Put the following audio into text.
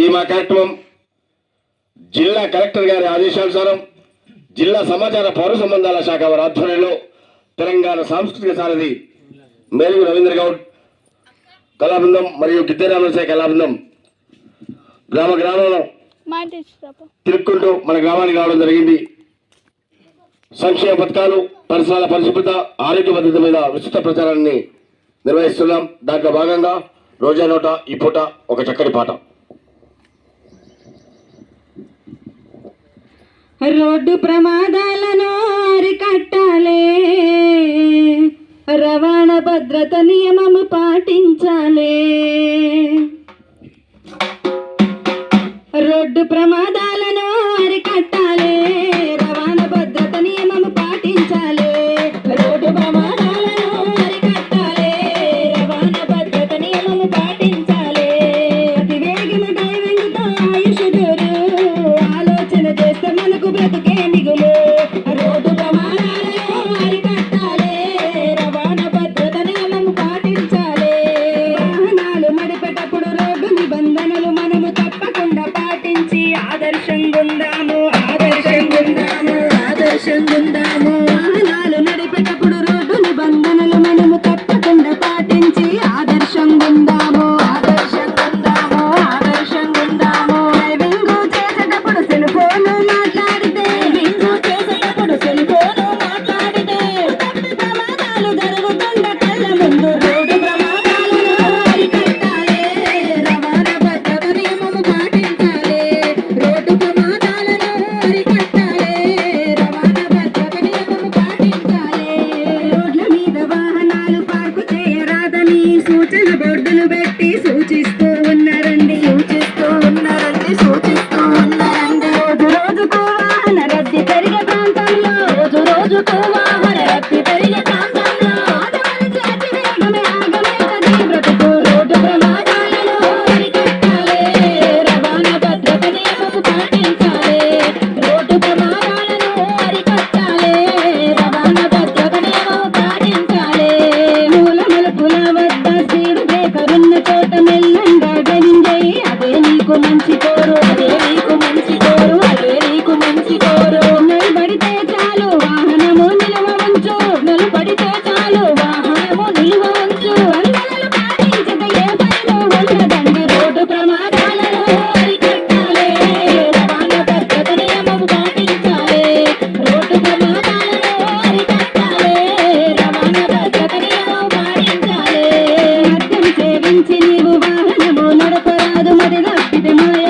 ఈ మా కార్యక్రమం జిల్లా కలెక్టర్ గారి ఆదేశానుసారం జిల్లా సమాచార పౌర సంబంధాల శాఖ వారి ఆధ్వర్యంలో తెలంగాణ సాంస్కృతిక సారథి మేలుగు రవీంద్ర గౌడ్ కళాబృందం మరియు గిద్దెరామశాఖ కళాబృందం గ్రామ గ్రామంలో. తిరుక్కుంటూ మన గ్రామానికి రావడం జరిగింది. సంక్షేమ పథకాలు పరిసరాల పరిశుభ్రత ఆరోగ్య భద్రత మీద విస్తృత ప్రచారాన్ని నిర్వహిస్తున్నాం. దాంట్లో భాగంగా రోజా నోట ఈ పూట ఒక చక్కటి పాట. రోడ్డు ప్రమాదాలను అరికట్టాలే రవాణా భద్రత నియమము పాటించాలే. రోడ్డు ప్రమాదాలను సూచన బోర్డులు పెట్టి సూచిస్తూ ఉన్నారండి. సూచిస్తూ ఉన్నారండి సూచిస్తూ ఉన్నారండి. రోజు రోజుకో వాహన రద్దీ పెరిగే ప్రాంతంలో రోజు రోజుకో de nuevo.